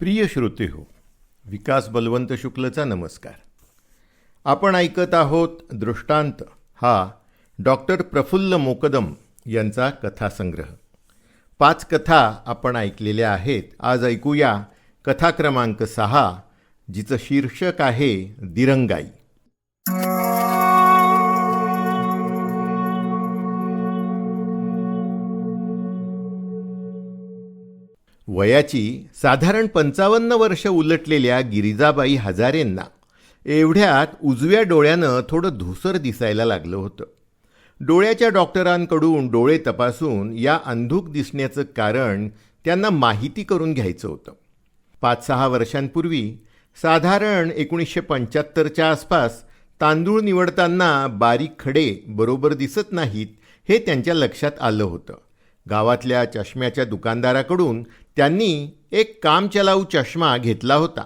प्रिय श्रोते हो विकास बलवंत शुक्लचा नमस्कार. आपण ऐकत आहोत दृष्टांत हा डॉक्टर प्रफुल्ल मोकदम यांचा कथासंग्रह. पाच कथा आपण ऐकलेल्या आहेत. आज ऐकूया कथा क्रमांक सहा जिचं शीर्षक आहे दिरंगाई. वयाची साधारण पंचावन्न वर्ष उलटलेल्या गिरिजाबाई हजारेंना एवढ्यात उजव्या डोळ्यानं थोडं धुसर दिसायला लागलं होतं. डोळ्याच्या डॉक्टरांकडून डोळे तपासून या अंधूक दिसण्याचं कारण त्यांना माहिती करून घ्यायचं होतं. पाच सहा वर्षांपूर्वी साधारण एकोणीसशे पंच्याहत्तरच्या आसपास तांदूळ निवडताना बारीक खडे बरोबर दिसत नाहीत हे त्यांच्या लक्षात आलं होतं. गावातल्या चष्म्याच्या दुकानदाराकडून त्यांनी एक कामचलाऊ चष्मा घेतला होता.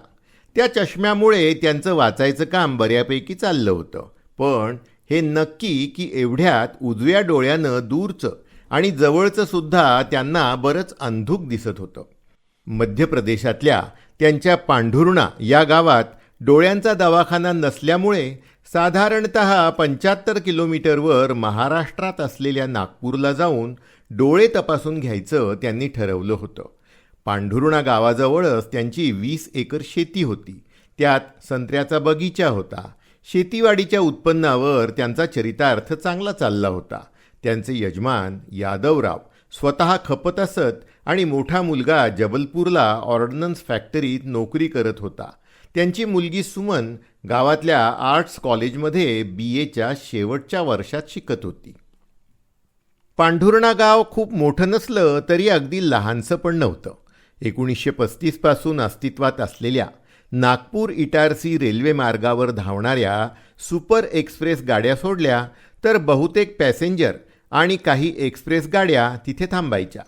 त्या चष्म्यामुळे त्यांचं वाचायचं काम बऱ्यापैकी चाललं होतं. पण हे नक्की की एवढ्यात उजव्या डोळ्यानं दूरचं आणि जवळचं सुद्धा त्यांना बरंच अंधूक दिसत होतं. मध्य प्रदेशातल्या त्यांच्या पांढुर्णा या गावात डोळ्यांचा दवाखाना नसल्यामुळे साधारणत पंच्याहत्तर किलोमीटरवर महाराष्ट्रात असलेल्या नागपूरला जाऊन डोळे तपासून घ्यायचं त्यांनी ठरवलं होतं. पांढुर्णा गावाजवळच त्यांची वीस एकर शेती होती. त्यात संत्र्याचा बगीचा होता. शेतीवाडीच्या उत्पन्नावर त्यांचा चरितार्थ चांगला चालला होता. त्यांचे यजमान यादवराव स्वतः खपत असत आणि मोठा मुलगा जबलपूरला ऑर्डनन्स फॅक्टरीत नोकरी करत होता. त्यांची मुलगी सुमन गावातल्या आर्ट्स कॉलेजमध्ये बी एच्या शेवटच्या वर्षात शिकत होती. पांढुर्णा गाव खूप मोठं नसलं तरी अगदी लहानसं पण नव्हतं. एकोणीसशे पस्तीसपासून अस्तित्वात असलेल्या नागपूर इटारसी रेल्वे मार्गावर धावणाऱ्या सुपर एक्सप्रेस गाड्या सोडल्या तर बहुतेक पॅसेंजर आणि काही एक्सप्रेस गाड्या तिथे थांबायच्या.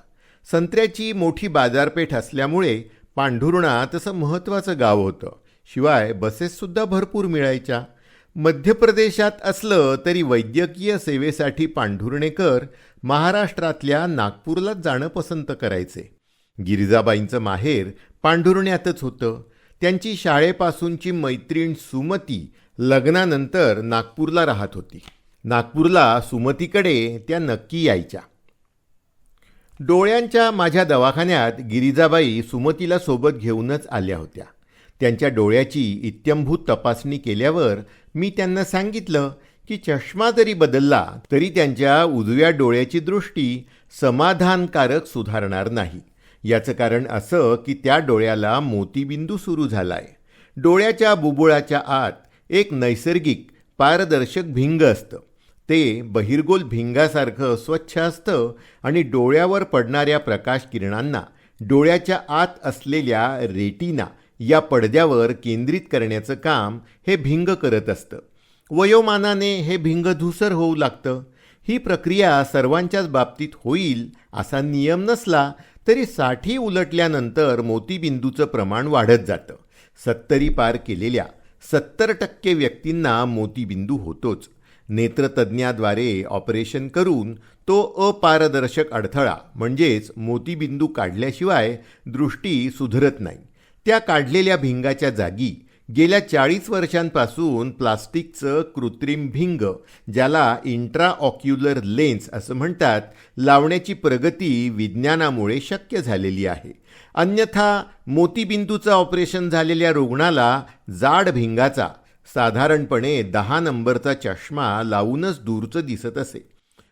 संत्र्याची मोठी बाजारपेठ असल्यामुळे पांढुर्णा तसं महत्त्वाचं गाव होतं. शिवाय बसेससुद्धा भरपूर मिळायच्या. मध्य प्रदेशात असलं तरी वैद्यकीय सेवेसाठी पांढुर्णेकर महाराष्ट्रातल्या नागपूरलाच जाणं पसंत करायचे. गिरिजाबाईंचं माहेर पांढुरण्यातच होतं. त्यांची शाळेपासूनची मैत्रीण सुमती लग्नानंतर नागपूरला राहत होती. नागपूरला सुमतीकडे त्या नक्की यायच्या. डोळ्यांच्या माझ्या दवाखान्यात गिरिजाबाई सुमतीला सोबत घेऊनच आल्या होत्या. त्यांच्या डोळ्याची इत्यंभूत तपासणी केल्यावर मी त्यांना सांगितलं की चष्मा जरी बदलला तरी त्यांच्या उजव्या डोळ्याची दृष्टी समाधानकारक सुधारणार नाही. याचं कारण असं की त्या डोळ्याला मोतीबिंदू सुरू झालाय. डोळ्याच्या बुबुळाच्या आत एक नैसर्गिक पारदर्शक भिंग असतं. ते बहिर्गोल भिंगासारखं स्वच्छ असतं आणि डोळ्यावर पडणाऱ्या प्रकाश किरणांना डोळ्याच्या आत असलेल्या रेटिना या पडद्यावर केंद्रित करण्याचं काम हे भिंग करत असतं. वयोमानाने हे भिंग धूसर होऊ लागतं. ही प्रक्रिया सर्वांच्याच बाबतीत होईल असा नियम नसला तरी साठी उलटल्यानंतर मोतीबिंदूचं प्रमाण वाढत जातं. सत्तरी पार केलेल्या सत्तर टक्के व्यक्तींना मोतीबिंदू होतोच. नेत्रतज्ज्ञाद्वारे ऑपरेशन करून तो अपारदर्शक अडथळा म्हणजेच मोतीबिंदू काढल्याशिवाय दृष्टी सुधरत नाही. त्या काढलेल्या भिंगाच्या जागी गेल्या चाळीस वर्षांपासून प्लास्टिकचं कृत्रिम भिंग ज्याला इंट्राऑक्युलर लेन्स असं म्हणतात लावण्याची प्रगती विज्ञानामुळे शक्य झालेली आहे. अन्यथा मोतीबिंदूचं ऑपरेशन झालेल्या रुग्णाला जाड भिंगाचा साधारणपणे दहा नंबरचा चष्मा लावूनच दूरचं दिसत असे.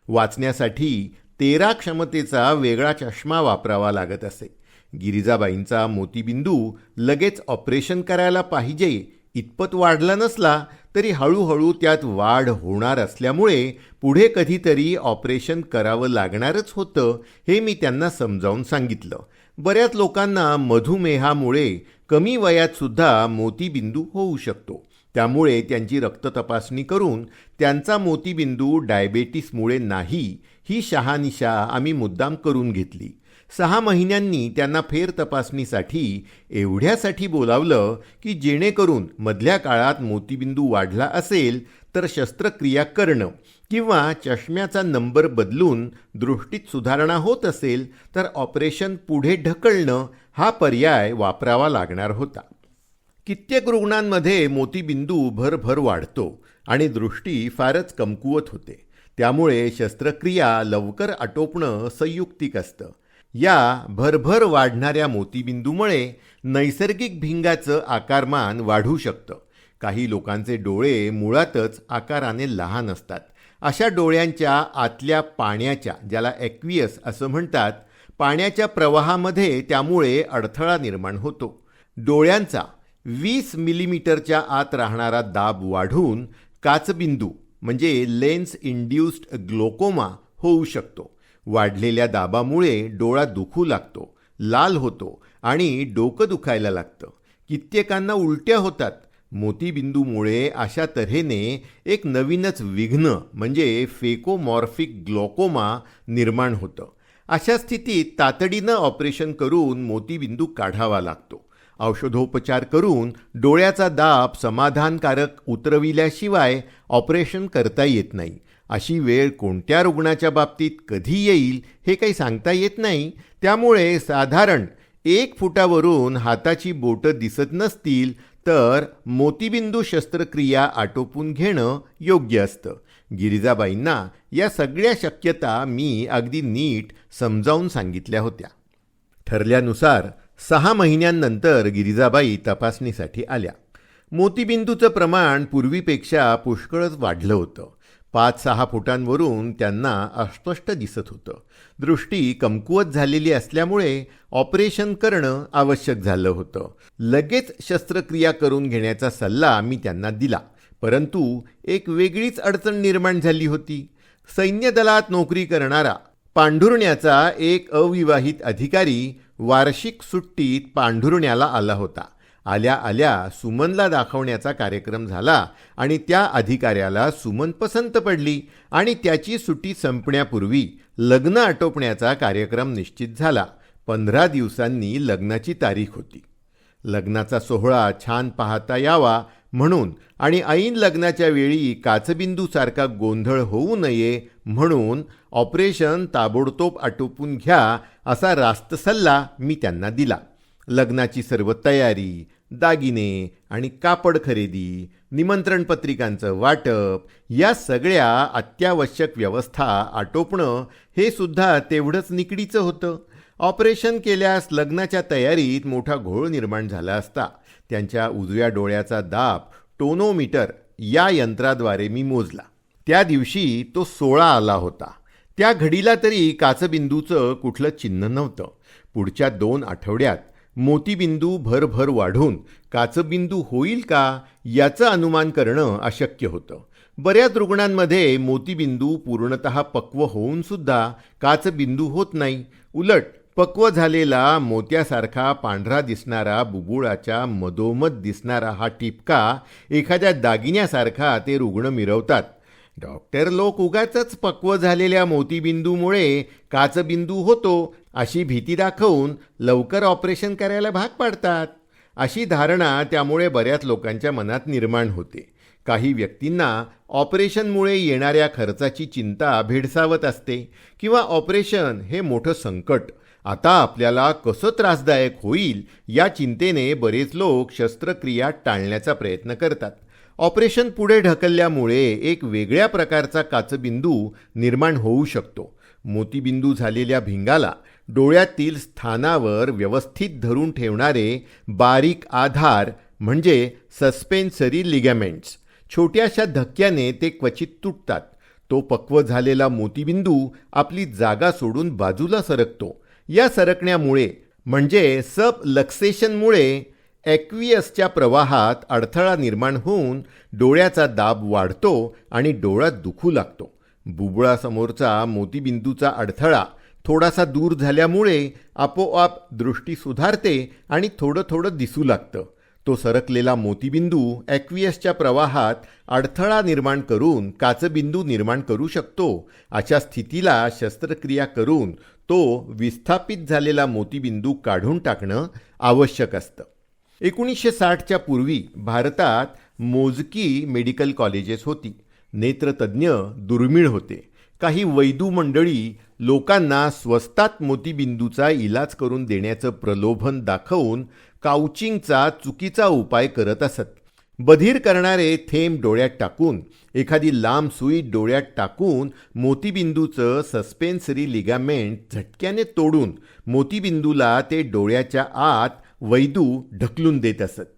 वाचण्यासाठी तेरा क्षमतेचा वेगळा चष्मा वापरावा लागत असे. गिरिजाबाईंचा मोतीबिंदू लगेच ऑपरेशन करायला पाहिजे इतपत वाढला नसला तरी हळूहळू त्यात वाढ होणार असल्यामुळे पुढे कधीतरी ऑपरेशन करावं लागणारच होतं हे मी त्यांना समजावून सांगितलं. बऱ्याच लोकांना मधुमेहामुळे कमी वयातसुद्धा मोतीबिंदू होऊ शकतो. त्यामुळे त्यांची रक्त तपासणी करून त्यांचा मोतीबिंदू डायबेटीसमुळे नाही ही शहानिशा आम्ही मुद्दाम करून घेतली. सहा महिन्यांनी त्यांना फेर तपासणीसाठी एवढ्यासाठी बोलावलं की जेणेकरून मधल्या काळात मोतीबिंदू वाढला असेल तर शस्त्रक्रिया करणं किंवा चष्म्याचा नंबर बदलून दृष्टीत सुधारणा होत असेल तर ऑपरेशन पुढे ढकलणं हा पर्याय वापरावा लागणार होता. कित्येक रुग्णांमध्ये मोतीबिंदू भरभर वाढतो आणि दृष्टी फारच कमकुवत होते. त्यामुळे शस्त्रक्रिया लवकर आटोपणं संयुक्तिक असतं. या भरभर वाढणाऱ्या मोतीबिंदूमुळे नैसर्गिक भिंगाचं आकारमान वाढू शकतं. काही लोकांचे डोळे मुळातच आकाराने लहान असतात. अशा डोळ्यांच्या आतल्या पाण्याच्या ज्याला ॲक्वियस असं म्हणतात पाण्याच्या प्रवाहामध्ये त्यामुळे अडथळा निर्माण होतो. डोळ्यांचा वीस मिलीमीटरच्या आत राहणारा दाब वाढून काचबिंदू म्हणजे लेन्स इंड्युस्ड ग्लोकोमा होऊ शकतो. वाढलेल्या दाबामुळे डोळा दुखू लागतो लाल होतो आणि डोकं दुखायला लागतं. कित्येकांना उलट्या होतात. मोतीबिंदूमुळे अशा तऱ्हेने एक नवीनच विघ्न म्हणजे फेकोमॉर्फिक ग्लोकोमा निर्माण होतं. अशा स्थितीत तातडीनं ऑपरेशन करून मोतीबिंदू काढावा लागतो. औषधोपचार करून डोळ्याचा दाब समाधानकारक उतरविल्याशिवाय ऑपरेशन करता येत नाही. अशी वेळ कोणत्या रुग्णाच्या बाबतीत कधी येईल हे काही सांगता येत नाही. त्यामुळे साधारण एक फुटावरून हाताची बोटं दिसत नसतील तर मोतीबिंदू शस्त्रक्रिया आटोपून घेणं योग्य असतं. गिरिजाबाईंना या सगळ्या शक्यता मी अगदी नीट समजावून सांगितल्या होत्या. ठरल्यानुसार सहा महिन्यांनंतर गिरिजाबाई तपासणीसाठी आल्या. मोतीबिंदूचं प्रमाण पूर्वीपेक्षा पुष्कळच वाढलं होतं. पाच सहा फुटांवरून त्यांना अस्पष्ट दिसत होतं. दृष्टी कमकुवत झालेली असल्यामुळे ऑपरेशन करणं आवश्यक झालं होतं. लगेच शस्त्रक्रिया करून घेण्याचा सल्ला मी त्यांना दिला. परंतु एक वेगळीच अडचण निर्माण झाली होती. सैन्य दलात नोकरी करणारा पांढुरण्याचा एक अविवाहित अधिकारी वार्षिक सुट्टीत पांढुरण्याला आला होता. आल्या आल्या सुमनला दाखवण्याचा कार्यक्रम झाला आणि त्या अधिकाऱ्याला सुमन पसंत पडली आणि त्याची सुट्टी संपण्यापूर्वी लग्न आटोपण्याचा कार्यक्रम निश्चित झाला. पंधरा दिवसांनी लग्नाची तारीख होती. लग्नाचा सोहळा छान पाहता यावा म्हणून आणि ऐन लग्नाच्या वेळी काचबिंदूसारखा गोंधळ होऊ नये म्हणून ऑपरेशन ताबडतोब आटोपून घ्या असा रास्त सल्ला मी त्यांना दिला. लग्नाची सर्व तयारी दागिने आणि कापड खरेदी निमंत्रण पत्रिकांचं वाटप या सगळ्या अत्यावश्यक व्यवस्था आटोपणं हे सुद्धा तेवढंच निकडीचं होतं. ऑपरेशन केल्यास लग्नाच्या तयारीत मोठा घोळ निर्माण झाला असता त्यांच्या उजव्या डोळ्याचा दाब टोनोमीटर या यंत्राद्वारे मी मोजला. त्या दिवशी तो सोळा आला होता. त्या घडीला तरी काचबिंदूचं कुठलं चिन्ह नव्हतं. पुढच्या दोन आठवड्यात मोतीबिंदू भरभर वाढून काचबिंदू होईल का याचं अनुमान करणं अशक्य होतं. बऱ्याच रुग्णांमध्ये मोतीबिंदू पूर्णत पक्व होऊन सुद्धा काचबिंदू होत नाही. उलट पक्व झालेला मोत्यासारखा पांढरा दिसणारा बुबुळाच्या मधोमध दिसणारा हा टिपका एखाद्या दागिन्यासारखा ते रुग्ण मिरवतात. डॉक्टर लोक उगाच पक्व झालेल्या मोतीबिंदूमुळे काचबिंदू होतो अशी भीती दाखवून लवकर ऑपरेशन करायला भाग पाडतात. अशी धारणा त्यामुळे बऱ्याच लोकांच्या मनात निर्माण होते. काही व्यक्तींना ऑपरेशनमुळे येणाऱ्या खर्चाची चिंता भेडसावत असते किंवा ऑपरेशन हे मोठं संकट. आता आपल्याला कसं त्रासदायक होईल या चिंतेने बरेच लोक शस्त्रक्रिया टाळण्याचा प्रयत्न करतात. ऑपरेशन पुढे ढकलल्यामुळे एक वेगळ्या प्रकारचा काचबिंदू निर्माण होऊ शकतो. मोतीबिंदू झालेल्या भिंगाला डोळ्यातील स्थानावर व्यवस्थित धरून ठेवणारे बारीक आधार म्हणजे सस्पेन्सरी लिगॅमेंट्स. छोट्याशा धक्क्याने ते क्वचित तुटतात. तो पक्व झालेला मोतीबिंदू आपली जागा सोडून बाजूला सरकतो. या सरकण्यामुळे म्हणजे सब लक्सेशनमुळे ॲक्वियसच्या प्रवाहात अडथळा निर्माण होऊन डोळ्याचा दाब वाढतो आणि डोळा दुखू लागतो. बुबुळासमोरचा मोतीबिंदूचा अडथळा थोडासा दूर झाल्यामुळे आपोआप दृष्टी सुधारते आणि थोडं थोडं दिसू लागतं. तो सरकलेला मोतीबिंदू ॲक्वियसच्या प्रवाहात अडथळा निर्माण करून काचबिंदू निर्माण करू शकतो. अशा स्थितीला शस्त्रक्रिया करून तो विस्थापित झालेला मोतीबिंदू काढून टाकणं आवश्यक असतं. एकोणीसशे साठच्या पूर्वी भारतात मोजकी मेडिकल कॉलेजेस होती. नेत्रतज्ञ दुर्मिळ होते. काही वैदू मंडळी लोकांना स्वस्तात मोतीबिंदूचा इलाज करून देण्याचं प्रलोभन दाखवून काउचिंगचा चुकीचा उपाय करत असत. बधीर करणारे थेंब डोळ्यात टाकून एखादी लांब सुई डोळ्यात टाकून मोतीबिंदूचं सस्पेन्सरी लिगामेंट झटक्याने तोडून मोतीबिंदूला ते डोळ्याच्या आत वैदू ढकलून देत असत.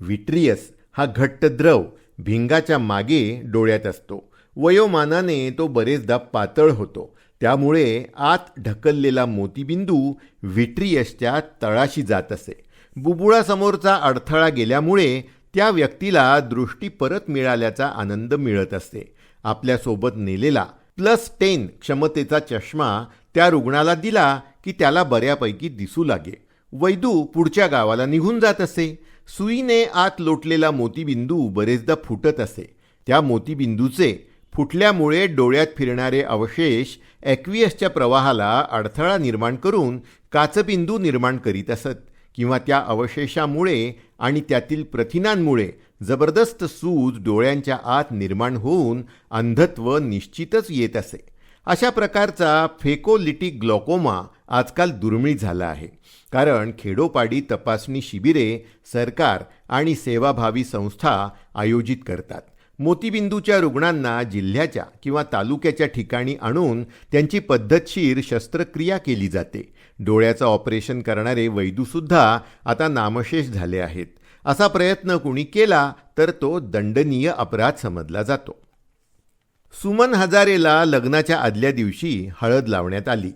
विट्रियस हा घट्ट द्रव भिंगाच्या मागे डोळ्यात असतो. वयोमानाने तो बरेचदा पातळ होतो. त्यामुळे आत ढकललेला मोतीबिंदू व्हिट्रियसच्या तळाशी जात असे. बुबुळासमोरचा अडथळा गेल्यामुळे त्या व्यक्तीला दृष्टी परत मिळाल्याचा आनंद मिळत असते आपल्यासोबत नेलेला प्लस टेन क्षमतेचा चष्मा त्या रुग्णाला दिला की त्याला बऱ्यापैकी दिसू लागे. वैदू पुढच्या गावाला निघून जात असे. सुईने आत लोटलेला मोतीबिंदू बरेचदा फुटत असे. त्या मोतीबिंदूचे फुटल्यामुळे डोळ्यात फिरणारे अवशेष ॲक्वियसच्या प्रवाहाला अडथळा निर्माण करून काचबिंदू निर्माण करीत असत किंवा त्या अवशेषामुळे आणि त्यातील प्रथिनांमुळे जबरदस्त सूज डोळ्यांच्या आत निर्माण होऊन अंधत्व निश्चितच येत असे. अशा प्रकारचा फेकोलिटिक ग्लॉकोमा आजकाल दुर्मिळ झाला आहे. कारण खेडोपाडी तपासणी शिबिरे सरकार आणि सेवाभावी संस्था आयोजित करतात. मोतीबिंदूच्या रुग्णांना जिल्ह्याच्या किंवा तालुक्याच्या ठिकाणी आणून त्यांची पद्धतशीर शस्त्रक्रिया केली जाते. डोळ्याचं ऑपरेशन करणारे वैदूसुद्धा आता नामशेष झाले आहेत. असा प्रयत्न कुणी केला तर तो दंडनीय अपराध समजला जातो. सुमन हजारेला लग्नाच्या आदल्या दिवशी हळद लावण्यात आली.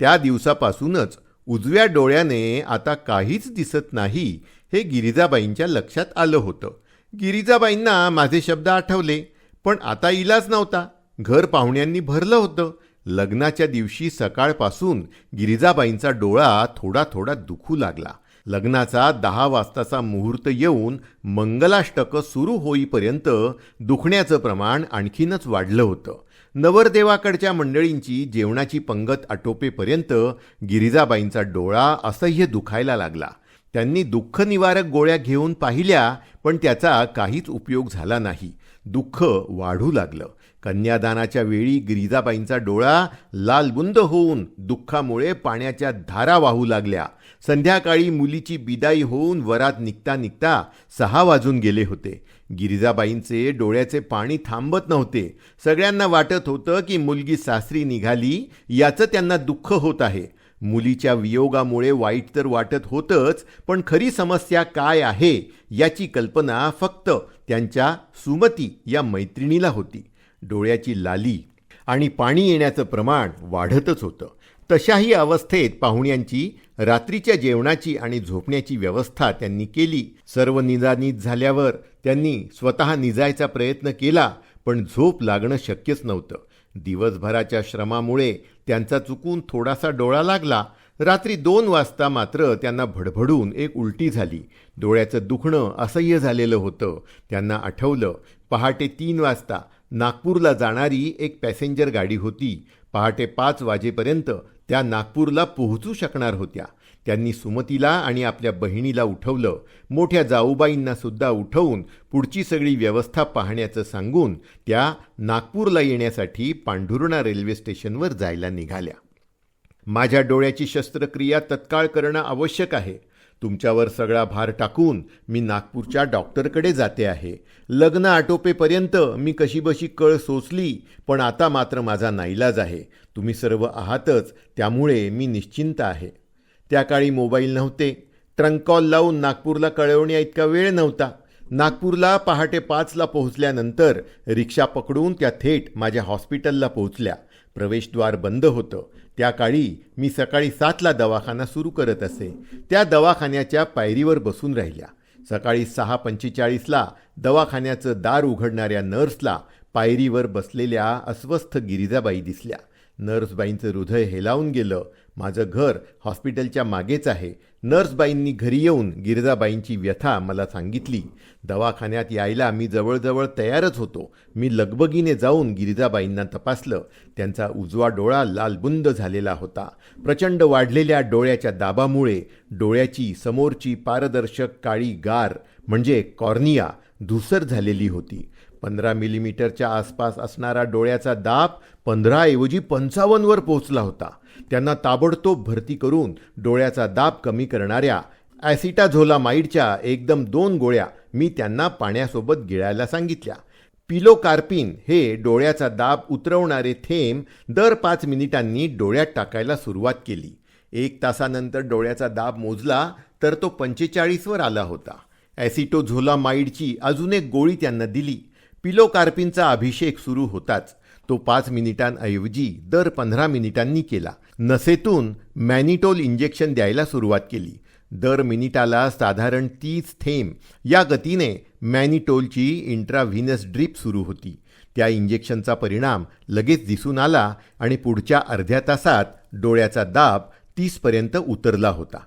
त्या दिवसापासूनच उजव्या डोळ्याने आता काहीच दिसत नाही हे गिरिजाबाईंच्या लक्षात आलं होतं. गिरिजाबाईंना माझे शब्द आठवले पण आता इलाज नव्हता. घर पाहुण्यांनी भरलं होतं. लग्नाच्या दिवशी सकाळपासून गिरिजाबाईंचा डोळा थोडा थोडा दुखू लागला. लग्नाचा दहा वाजताचा मुहूर्त येऊन मंगलाष्टकं सुरू होईपर्यंत दुखण्याचं प्रमाण आणखीनच वाढलं होतं. नवरदेवाकडच्या मंडळींची जेवणाची पंगत आटोपेपर्यंत गिरिजाबाईंचा डोळा असह्य दुखायला लागला. त्यांनी दुःखनिवारक गोळ्या घेऊन पाहिल्या पण त्याचा काहीच उपयोग झाला नाही. दुःख वाढू लागलं. कन्यादानाच्या वेळी गिरिजाबाईंचा डोळा लालबुंद होऊन दुःखामुळे पाण्याच्या धारा वाहू लागल्या. संध्याकाळी मुलीची बिदाई होऊन वरात निघता निघता सहा वाजून गेले होते. गिरिजाबाईंचे डोळ्याचे पाणी थांबत नव्हते. सगळ्यांना वाटत होतं की मुलगी सासरी निघाली याचं त्यांना दुःख होत आहे. मुलीच्या वियोगामुळे वाईट तर वाटत होतंच पण खरी समस्या काय आहे याची कल्पना फक्त त्यांच्या सुमती या मैत्रिणीला होती. डोळ्याची लाली आणि पाणी येण्याचं प्रमाण वाढतच होतं. तशाही अवस्थेत पाहुण्यांची रात्रीच्या जेवणाची आणि झोपण्याची व्यवस्था त्यांनी केली. सर्व निजानीज झाल्यावर त्यांनी स्वतः निजायचा प्रयत्न केला पण झोप लागणं शक्यच नव्हतं. दिवसभराच्या श्रमामुळे त्यांचा चुकून थोडासा डोळा लागला. रात्री दोन वाजता मात्र त्यांना भडभडून एक उलटी झाली. डोळ्याचं दुखणं असह्य झालेलं होतं. त्यांना आठवलं पहाटे तीन वाजता नागपूरला जाणारी एक पॅसेंजर गाडी होती. पहाटे पाच वाजेपर्यंत त्या नागपूरला पोहोचू शकणार होत्या. त्यांनी सुमतीला आणि आपल्या बहिणीला उठवलं. मोठ्या जाऊबाईंना सुद्धा उठवून पुढची सगळी व्यवस्था पाहण्याचं सांगून त्या नागपूरला येण्यासाठी पांढुर्णा रेल्वे स्टेशनवर जायला निघाल्या. माझ्या डोळ्याची शस्त्रक्रिया तत्काळ करणं आवश्यक आहे. तुमच्यावर सगळा भार टाकून मी नागपूरच्या डॉक्टरकडे जाते आहे. लग्न आटोपेपर्यंत मी कशीबशी कळ सोचली पण आता मात्र माझा नाईलाज आहे. तुम्ही सर्व आहातच त्यामुळे मी निश्चिंत आहे. त्या काळी मोबाईल नव्हते. ट्रंक कॉल लावून नागपूरला कळवण्या इतका वेळ नव्हता. नागपूरला पहाटे पाचला पोहोचल्यानंतर रिक्षा पकडून त्या थेट माझ्या हॉस्पिटलला पोहोचल्या. प्रवेशद्वार बंद होतं. त्या काळी मी सकाळी सातला दवाखाना सुरू करत असे. त्या दवाखान्याच्या पायरीवर बसून राहिल्या. सकाळी सहा पंचेचाळीसला दवाखान्याचं दार उघडणाऱ्या नर्सला पायरीवर बसलेल्या अस्वस्थ गिरिजाबाई दिसल्या. नर्सबाईंचं हृदय हेलावून गेलं. माझं घर हॉस्पिटलच्या मागेच आहे. नर्सबाईंनी घरी येऊन गिरजाबाईंची व्यथा मला सांगितली. दवाखान्यात यायला मी जवळजवळ तयारच होतो. मी लगबगीने जाऊन गिरिजाबाईंना तपासलं. त्यांचा उजवा डोळा लालबुंद झालेला होता. प्रचंड वाढलेल्या डोळ्याच्या दाबामुळे डोळ्याची समोरची पारदर्शक काळी गार म्हणजे कॉर्निया धुसर झालेली होती. पंधरा मिलीमीटरच्या आसपास असणारा डोळ्याचा दाब पंधराऐवजी पंचावन्नवर पोहोचला होता. त्यांना ताबडतोब भरती करून डोळ्याचा दाब कमी करणाऱ्या ॲसिटाझोलामाईडच्या एकदम दोन गोळ्या मी त्यांना पाण्यासोबत गिळायला सांगितल्या. पिलोकार्पिन हे डोळ्याचा दाब उतरवणारे थेंब दर पाच मिनिटांनी डोळ्यात टाकायला सुरुवात केली. एक तासानंतर डोळ्याचा दाब मोजला तर तो पंचेचाळीसवर आला होता. ॲसिटोझोलामाईडची अजून एक गोळी त्यांना दिली. पिलोकार्पिनचा अभिषेक सुरू होताच. तो पाच मिनिटांऐवजी दर पंधरा मिनिटांनी केला. नसेतून मॅनिटोल इंजेक्शन द्यायला सुरुवात केली. दर मिनिटाला साधारण तीस थेंब. या गतीने मॅनिटोलची इंट्राव्हिनस ड्रीप सुरू होती. त्या इंजेक्शनचा परिणाम लगेच दिसून आला आणि पुढच्या अर्ध्या तासात डोळ्याचा दाब तीसपर्यंत उतरला होता.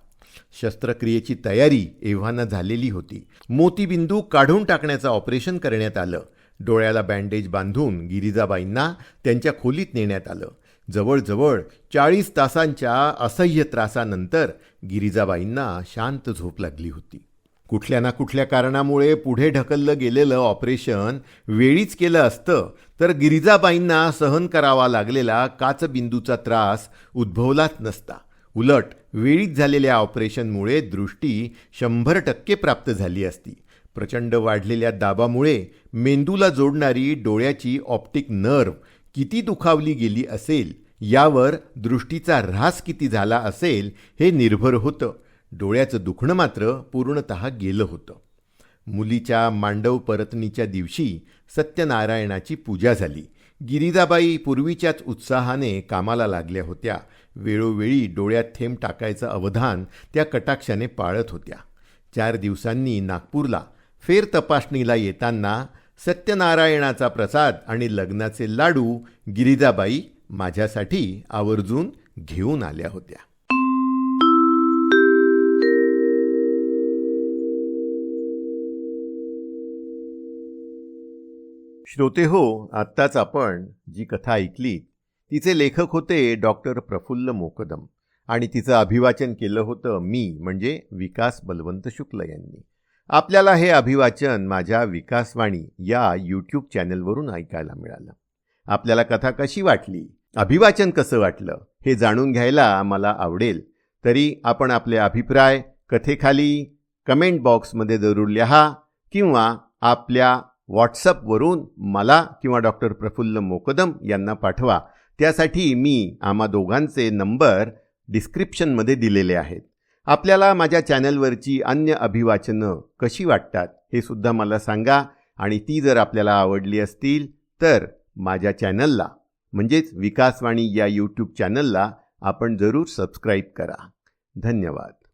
शस्त्रक्रियेची तयारी एव्हाना झालेली होती. मोतीबिंदू काढून टाकण्याचं ऑपरेशन करण्यात आलं. डोळ्याला बँडेज बांधून गिरिजाबाईंना त्यांच्या खोलीत नेण्यात आलं. जवळजवळ चाळीस तासांच्या असह्य त्रासानंतर गिरिजाबाईंना शांत झोप लागली होती. कुठल्या ना कुठल्या कारणामुळे पुढे ढकललं गेलेलं ऑपरेशन वेळीच केलं असतं तर गिरिजाबाईंना सहन करावा लागलेला काचबिंदूचा त्रास उद्भवलाच नसता. उलट वेळीच झालेल्या ऑपरेशनमुळे दृष्टी शंभर टक्के प्राप्त झाली असती. प्रचंड वाढलेल्या दाबामुळे मेंदूला जोडणारी डोळ्याची ऑप्टिक नर्व किती दुखावली गेली असेल यावर दृष्टीचा ऱ्हास किती झाला असेल हे निर्भर होतं. डोळ्याचं दुखणं मात्र पूर्णत गेलं होतं. मुलीच्या मांडव परतनीच्या दिवशी सत्यनारायणाची पूजा झाली. गिरिजाबाई पूर्वीच्याच उत्साहाने कामाला लागल्या होत्या. वेळोवेळी डोळ्यात थेंब टाकायचं अवधान त्या कटाक्षाने पाळत होत्या. चार दिवसांनी नागपूरला फेर तपासणीला येताना सत्यनारायणाचा प्रसाद आणि लग्नाचे लाडू गिरिजाबाई माझ्यासाठी आवर्जून घेऊन आल्या होत्या. श्रोते हो आत्ताच आपण जी कथा ऐकली तिचे लेखक होते डॉक्टर प्रफुल्ल मोकदम. आणि तिचं अभिवाचन केलं होतं मी म्हणजे विकास बलवंत शुक्ल यांनी. आपल्याला हे अभिवाचन माझ्या विकासवाणी या यूट्यूब चॅनलवरून ऐकायला मिळालं. आपल्याला कथा कशी वाटली? अभिवाचन कसं वाटलं? हे जाणून घ्यायला मला आवडेल. तरी आपण आपले अभिप्राय कथेखाली कमेंट बॉक्समध्ये जरूर लिहा किंवा आपल्या व्हॉट्सअपवरून मला किंवा डॉक्टर प्रफुल्ल मोकदम यांना पाठवा. त्यासाठी मी आम्हा दोघांचे नंबर डिस्क्रिप्शनमध्ये दिलेले आहेत. आपल्याला माझ्या चॅनलवरची अन्य अभिवाचनं कशी वाटतात हे सुद्धा मला सांगा आणि ती जर आपल्याला आवडली असतील तर माझ्या चॅनलला म्हणजेच विकासवाणी या यूट्यूब चॅनलला आपण जरूर सबस्क्राईब करा. धन्यवाद.